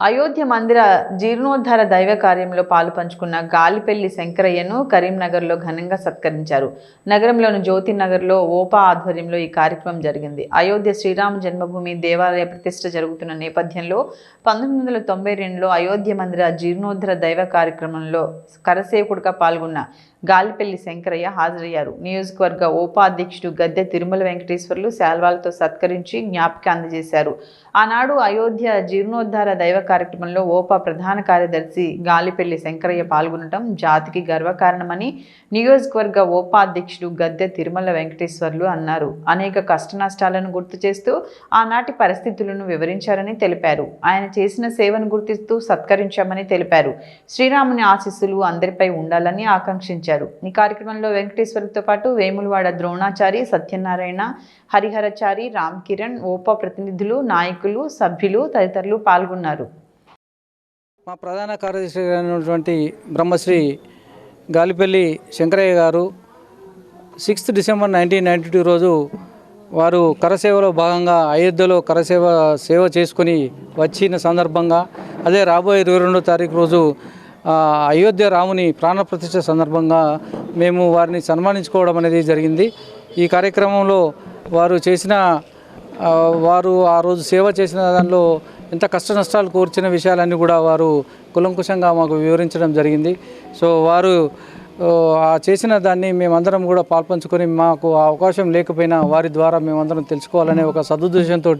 అయోధ్య మందిర జీర్ణోద్ధార దైవ కార్యంలో పాలు పంచుకున్న గాలిపెల్లి శంకరయ్యను కరీంనగర్లో ఘనంగా సత్కరించారు. నగరంలోని జ్యోతినగర్లో ఓపా ఆధ్వర్యంలో ఈ కార్యక్రమం జరిగింది. అయోధ్య శ్రీరామ జన్మభూమి దేవాలయ ప్రతిష్ట జరుగుతున్న నేపథ్యంలో పంతొమ్మిది వందల తొంభై రెండులో అయోధ్య మందిర జీర్ణోద్ధర దైవ కార్యక్రమంలో కరసేవకుడిగా పాల్గొన్న గాలిపెల్లి శంకరయ్య హాజరయ్యారు. నియోజకవర్గ ఉపాధ్యక్షుడు గద్దె తిరుమల వెంకటేశ్వర్లు శాల్వాలతో సత్కరించి జ్ఞాపిక అందజేశారు. ఆనాడు అయోధ్య జీర్ణోద్ధార దైవ కార్యక్రమంలో ఓపా ప్రధాన కార్యదర్శి గాలిపెల్లి శంకరయ్య పాల్గొనడం జాతికి గర్వకారణమని నియోజకవర్గ ఓపా అధ్యక్షుడు గద్దె తిరుమల వెంకటేశ్వర్లు అన్నారు. అనేక కష్టనష్టాలను గుర్తు చేస్తూ ఆనాటి పరిస్థితులను వివరించారని తెలిపారు. ఆయన చేసిన సేవను గుర్తిస్తూ సత్కరించామని తెలిపారు. శ్రీరాముని ఆశీస్సులు అందరిపై ఉండాలని ఆకాంక్షించారు. ఈ కార్యక్రమంలో వెంకటేశ్వర్లతో పాటు వేములవాడ ద్రోణాచారి సత్యనారాయణ హరిహరచారి రామ్ కిరణ్ ఓపా ప్రతినిధులు నాయకులు సభ్యులు తదితరులు పాల్గొన్నారు. మా ప్రధాన కార్యదర్శి అయినటువంటి బ్రహ్మశ్రీ గాలిపల్లి శంకరయ్య గారు sixth December nineteen ninety two రోజు వారు కరసేవలో భాగంగా అయోధ్యలో కరసేవ సేవ చేసుకొని వచ్చిన సందర్భంగా అదే రాబోయే ఇరవై రెండో తారీఖు రోజు అయోధ్య రాముని ప్రాణప్రతిష్ఠ సందర్భంగా మేము వారిని సన్మానించుకోవడం అనేది జరిగింది. ఈ కార్యక్రమంలో వారు చేసిన వారు ఆ రోజు సేవ చేసిన దానిలో ఎంత కష్ట నష్టాలు కూర్చిన విషయాలన్నీ కూడా వారు కులంకుశంగా మాకు వివరించడం జరిగింది. సో వారు ఆ, చేసిన దాన్ని మేమందరం కూడా పాల్పంచుకొని మాకు ఆ అవకాశం లేకపోయినా వారి ద్వారా మేమందరం తెలుసుకోవాలనే ఒక సదుద్దేశంతో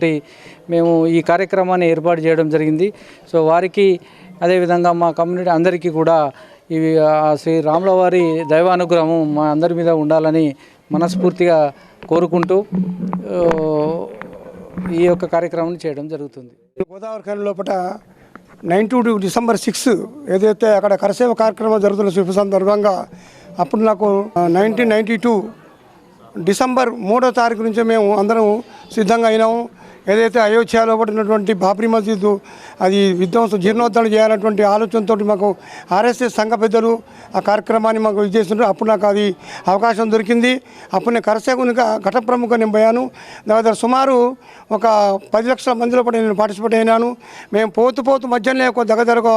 మేము ఈ కార్యక్రమాన్ని ఏర్పాటు చేయడం జరిగింది. సో వారికి అదేవిధంగా మా కమ్యూనిటీ అందరికీ కూడా ఇవి శ్రీ రాములవారి దైవానుగ్రహం మా అందరి మీద ఉండాలని మనస్ఫూర్తిగా కోరుకుంటూ ఈ యొక్క కార్యక్రమం చేయడం జరుగుతుంది. గోదావరి ఖని లోపల నైన్ టు డిసెంబర్ సిక్స్ ఏదైతే అక్కడ కరసేవ కార్యక్రమం జరుగుతున్న శుభ సందర్భంగా అప్పుడు నాకు నైన్టీన్ నైంటీ టూ డిసెంబర్ మూడో తారీఖు నుంచి మేము అందరం సిద్ధంగా అయినాము. ఏదైతే అయోధ్యలో పడినటువంటి బాబ్రీ మసీదు అది విధ్వంసం జీర్ణోద్ధరణ చేయాలన్నటువంటి ఆలోచనతో మాకు ఆర్ఎస్ఎస్ సంఘ పెద్దలు ఆ కార్యక్రమాన్ని మాకు ఇది చేస్తుంటారు అప్పుడు నాకు అది అవకాశం దొరికింది. అప్పుడు నేను కరసేకునిగా ఘట ప్రముఖ నేను పోయాను. దగ్గర సుమారు ఒక పది లక్షల మందిలో పడి నేను పార్టిసిపేట్ అయినాను. మేము పోతు పోతు మధ్యలో ఒక దగ్గర దగ్గర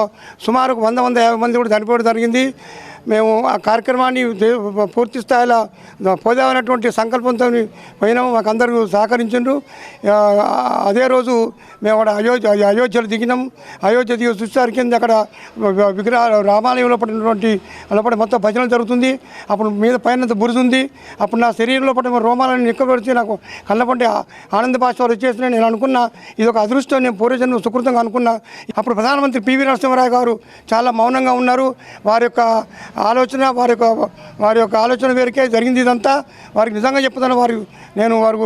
సుమారు వంద వంద యాభై మంది కూడా చనిపోవడం జరిగింది. మేము ఆ కార్యక్రమాన్ని పూర్తి స్థాయిలో పోదామన్నటువంటి సంకల్పంతో పోయినాము. మాకు అందరూ సహకరించిండ్రు. అదే రోజు మేము అక్కడ అయోధ్య అయోధ్యలో దిగినాం. అయోధ్య దిగి చూసేసరికి కింద అక్కడ విగ్రహ రామాలయంలో పడినటువంటి లోపల మొత్తం భజన జరుగుతుంది. అప్పుడు మీద పైన బురుజుంది అప్పుడు నా శరీరంలో పడిన రోమాలను నిక్కబెడితే నాకు కళ్ళపంటి ఆనంద భాషలు వచ్చేసిన నేను అనుకున్న ఇది ఒక అదృష్టం నేను పూర్వజన్మ సుకృతంగా అనుకున్నా. అప్పుడు ప్రధానమంత్రి పివి నరసింహరావు గారు చాలా మౌనంగా ఉన్నారు. వారి యొక్క ఆలోచన వారి యొక్క వారి యొక్క ఆలోచన మేరకే జరిగింది ఇదంతా. వారికి నిజంగా చెప్తాను వారు నేను వారు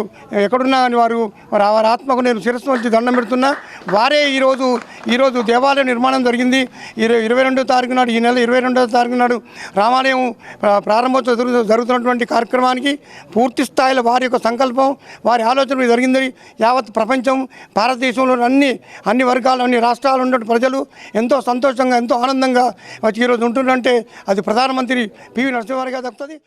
ఎక్కడున్నా కానీ వారు వారు ఆత్మ ఆత్మకు నేను శిరస్సు వచ్చి దండం పెడుతున్నా. వారే ఈరోజు ఈరోజు దేవాలయ నిర్మాణం జరిగింది. ఇరవై ఇరవై రెండో తారీఖు నాడు ఈ నెల ఇరవై రెండో తారీఖు నాడు రామాలయం ప్రారంభోత్సవం జరుగుతున్నటువంటి కార్యక్రమానికి పూర్తి స్థాయిలో వారి యొక్క సంకల్పం వారి ఆలోచన జరిగింది యావత్ ప్రపంచం భారతదేశంలో అన్ని అన్ని వర్గాలు అన్ని రాష్ట్రాలు ఉన్నటువంటి ప్రజలు ఎంతో సంతోషంగా ఎంతో ఆనందంగా వచ్చి ఈరోజు ఉంటుందంటే అది ప్రధానమంత్రి పివి నరసింహారావు గారు దక్కుతుంది